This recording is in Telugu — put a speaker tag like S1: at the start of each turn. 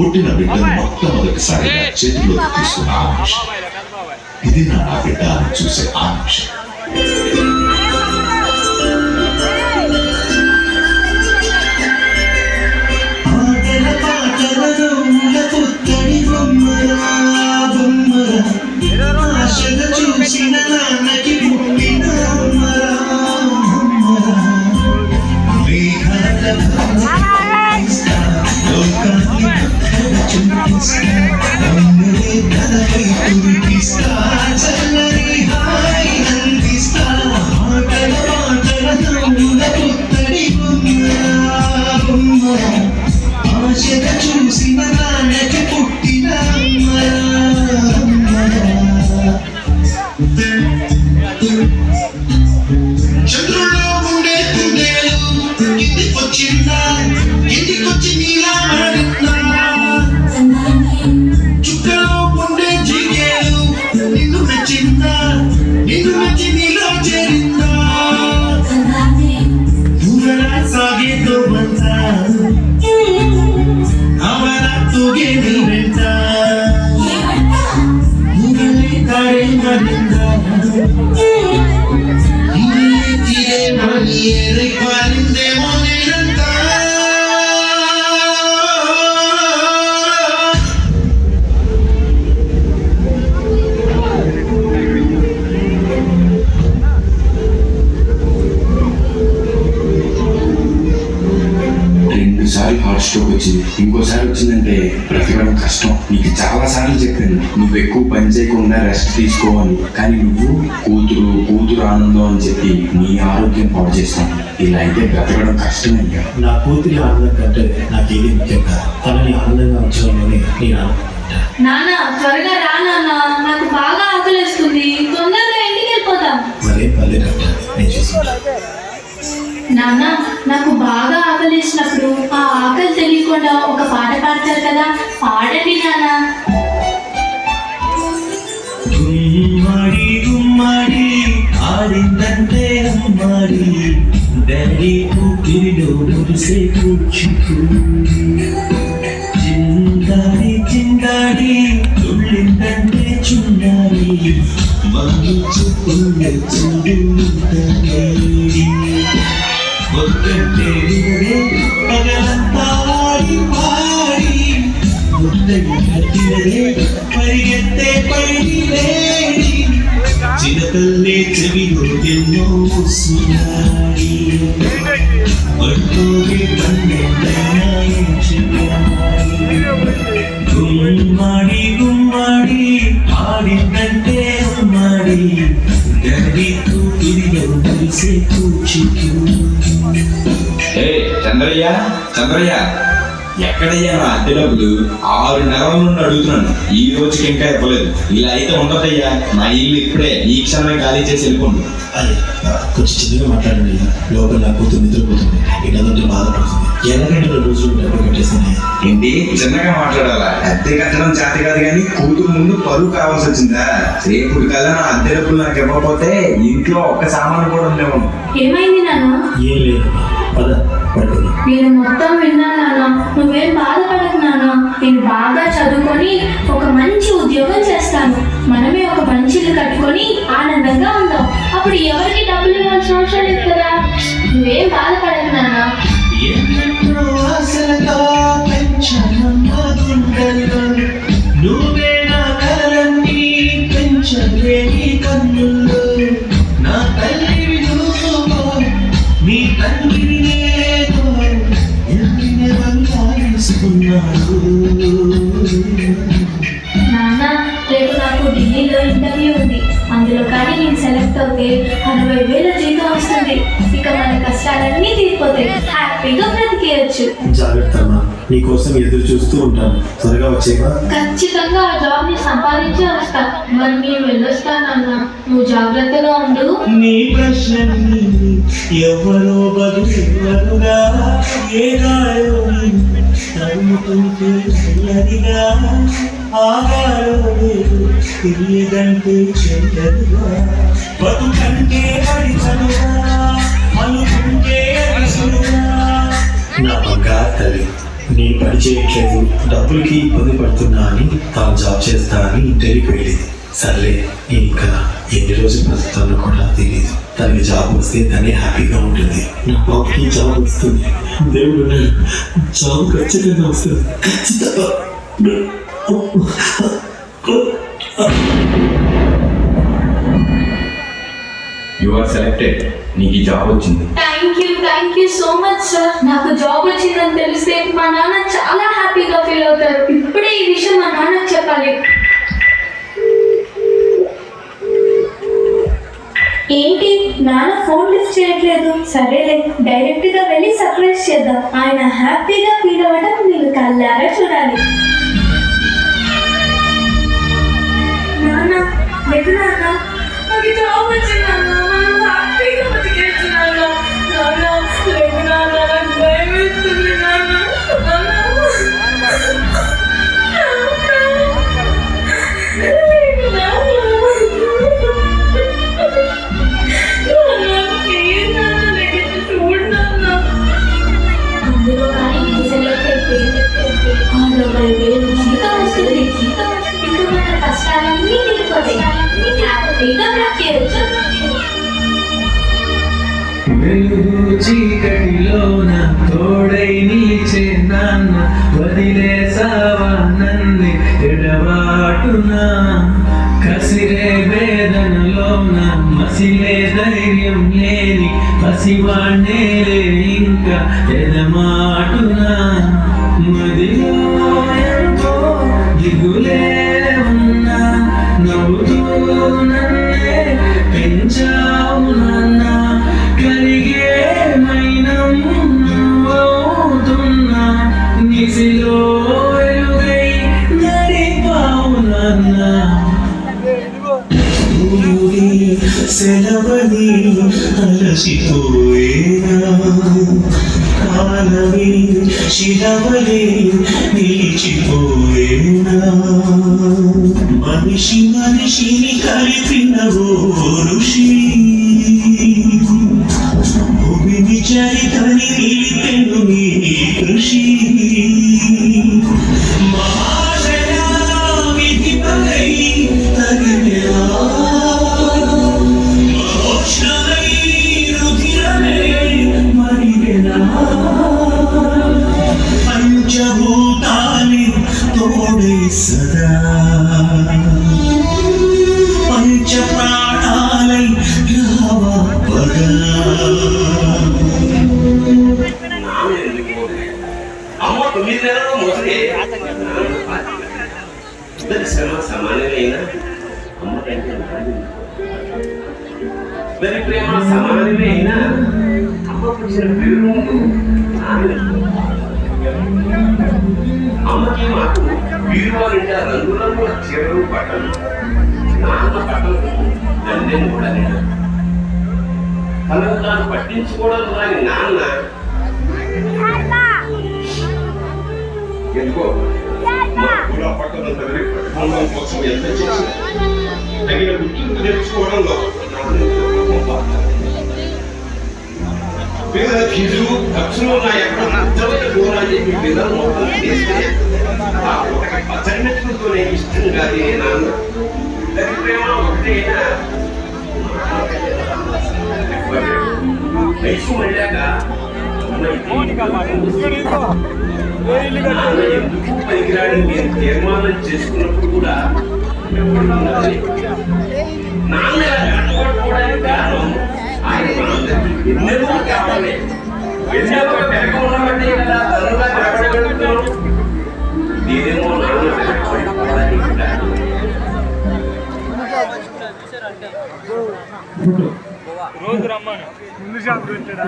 S1: పుట్టిన బిడ్డను మొట్టమొదటిసారిగా చేతిలోకి తీసుకున్న ఆ నిమిషం ఇది నా బిడ్డ చూసే ఆ
S2: చంద్రుల్లో ఉండే కుందేలు ఇంటికొచ్చిందా ఇంటికొచ్చి నీలా మారిందా చుక్కలో ఉండే జిగేలు నిన్ను మెచ్చిందా? నిన్ను మెచ్చి నీలో చేరిందా? నువ్వెలా సాగే తోమంతా అవలా తూగే నీ
S3: веры వచ్చింది. ఇంకోసారి వచ్చిందంటే బ్రతకడం కష్టం. నీకు చాలా సార్లు చెప్పాను నువ్వు ఎక్కువ పని చేయకుండా రెస్ట్ తీసుకో అని. కానీ నువ్వు కూతురు కూతురు ఆనందం అని చెప్పి నీ ఆరోగ్యం పాడు చేస్తాను. ఇలా అయితే బ్రతకడం కష్టం అయ్యా
S2: నా కూతురి ఆనందం కంటే నాకేది ముఖ్యం కాదు. తనని ఆనందంగా ఉంచడంలోనే నేను ఆనందపడ్డా
S4: నాన్న త్వరగా రా నాన్న. నాకు బాగా ఆకలిస్తుంది. తొందరగా ఇంటికి వెళ్ళిపోదాం.
S2: మరే పల్లె డాక్టర్ నేను చూసుకుంటా.
S4: నాన్న నాకు బాగా కదా పాడండి నాన్న
S2: గుమ్మడి గుమ్మడి ఆడిందంటే అమ్మాడి డాడీ కూతురిలో మురిసే కూర్చుకు చిందాడి చిందాడి తుళ్ళిందంటే చున్నాడి మమ్మీ చూపుల చూడు പരിഗത്തെ പഴിവേടി ചിരതല്ലേ ചെവിയോടെന്നോ സുനാരി വട്ടോവിൽ തന്നെ ഗുമ്മാടി ഗുമ്മാടി ആടി തന്റെ ഉമ്മാടി. ദരിത്തു തിരിഞ്ഞു മനസ്സെ പൂച്ചിക്കൂ
S3: ഏ ചന്ദ്രയ്യ ചന്ദ്രയ്യ. ఎక్కడయ్యా నా అద్దె డబ్బులు ఆరు నెలల నుండి అడుగుతున్నాను. ఈ రోజుకి ఇంకా ఇవ్వలేదు. ఇలా అయితే ఉండదయ్యా నా ఇల్లు ఇప్పుడే ఈ క్షణమే ఖాళీ చేసి వెళ్ళిపోండి.
S2: అదే కొంచెం చిన్నగా మాట్లాడండి. లోపల నా కూతురు నిద్రపోతుంది. ఇళ్ళంటే బాధపడుతుంది. ఎలాగంటే రోజులు డబ్బులు కట్టేస్తానే
S3: ఏంటి? చిన్నగా మాట్లాడాలా? అద్దె కట్టడం చేత కాదు కానీ కూతురు ముందు పరువు కావాల్సి వచ్చిందా? రేపు కల్లా నా అద్దె డబ్బులు నాకు ఇవ్వకపోతే ఇంట్లో ఒక్క సామాను కూడా ఉండేవాడు.
S4: ఏమైంది నాన్న?
S2: ఏం లేదు. పద
S4: నేను మొత్తం విన్నాను నాన్న. నువ్వేం బాధపడకు నాన్న. నేను బాగా చదువుకొని ఒక మంచి ఉద్యోగం చేస్తాను. మనమే ఒక మంచిలు కట్టుకొని ఆనందంగా ఉందాం. అప్పుడు ఎవరికి డబ్బులు ఇవ్వాల్సిన అవసరం లేదు కదా. నువ్వేం బాధపడ కష్టాలన్నీ తీరిపోతాయి. హ్యాపీగా బ్రతికేయచ్చు.
S2: జాగ్రత్త అమ్మా. నీకోసం ఎదురు చూస్తూ ఉంటాను. త్వరగా వచ్చేవా
S4: ఖచ్చితంగా ఆ జాబ్ని సంపాదించి వస్తా మరి నేను వెళ్ళొస్తాను నాన్న నువ్వు జాగ్రత్తగా ఉండు.
S2: నీ ప్రశ్నని ఎవరో బదులుగా ఏ గాయో తరుముతుంటే చల్లదిగా ఆగాలో తెలియదంటే చెల్లదుగా బతుకంటే అది నా బంగారు తల్లి నేను పని చేయట్లేదు. డబ్బులకి ఇబ్బంది పడుతున్నా అని తాను జాబ్ చేస్తా అని ఇంటర్వ్యూకి వెళ్ళింది సర్లే నేను ఇంకా ఎన్ని రోజులు బ్రతుకుతానో కూడా తెలియదు తనకి జాబ్ వస్తే తనే హ్యాపీగా ఉంటుంది. నా బాబుకి జాబ్ వస్తుంది. దేవుడు. జాబ్ ఖచ్చితంగా వస్తుంది. ఖచ్చితంగా.
S3: యు ఆర్ సెలెక్టెడ్ నీకు ఈ జాబ్ వచ్చింది.
S4: Thank you so much sir నాకు జాబ్ వచ్చిందని తెలిస్తే మా నాన్న చాలా హ్యాపీగా ఫీల్ అవుతారు. ఇప్పుడే ఈ విషయం మా నాన్నకు చెప్పాలి. ఏంటి? నాన్న ఫోన్ లిఫ్ట్ చేయట్లేదు. సరేలే డైరెక్ట్గా వెళ్ళి సర్ప్రైజ్ చేద్దాం. ఆయన హ్యాపీగా ఫీల్ అవ్వడం మీరు కళ్ళారా చూడాలి. నాన్న లేదు నాన్న? నాకు జాబ్ వచ్చింది. అరవై వేలు జీతం వస్తుంది జీతం వస్తుంది మన కష్టాలన్నీ తీరిపోతాయి
S5: వెలుగు చీకటిలోన తోడై నీచే నాన్న వదిలేసావా నన్ను ఎడబాటున కసిరే వేదనలోన మసిలే ధైర్యం లేని పసివాణ్ణేలే ఇంకా ఎదమాటునా
S2: ఊరి సెలవని అలసిపోయేనా? కాలమే శిలవలే నిలిచిపోయేనా? మనిషి మనిషిని కలిపిన ఓ ఋషి. పంచభూతాని తోడే సదా. పంచ ప్రాణాలై రావా పదా
S6: అమ్మ తొమ్మిది నెలలు శ్రమ సమానమైన? అమ్మ కంటే ఇద్దరి ప్రేమ సమానమే అయినా అమ్మకి మాకు వీరువా నిండా రంగురంగుల చీరలు బట్టలు నాన్న బట్టలు తండ్రి కూడా లేదు తనను తాను పట్టించుకోవడం రాని నాన్న ఎందుకో మా ఊళ్ళో పక్కన తగిన కోసం ఎంత చేసి తగిన గుర్తింపు తెచ్చుకోవడంలో నాకు పేద ఖర్చులు యొక్క ఉద్యోగ దూరాన్ని మొత్తం తీసుకుని ఆ ఇష్టం కాదు నాన్న ఇద్దరి ప్రేమ ఒకటేనా వయసు పనికిరాడని తీర్మానం చేసుకున్నప్పుడు కూడా నాన్న కారణం
S7: రోజు రమ్మను. ముందు షాప్ పెట్టాడా?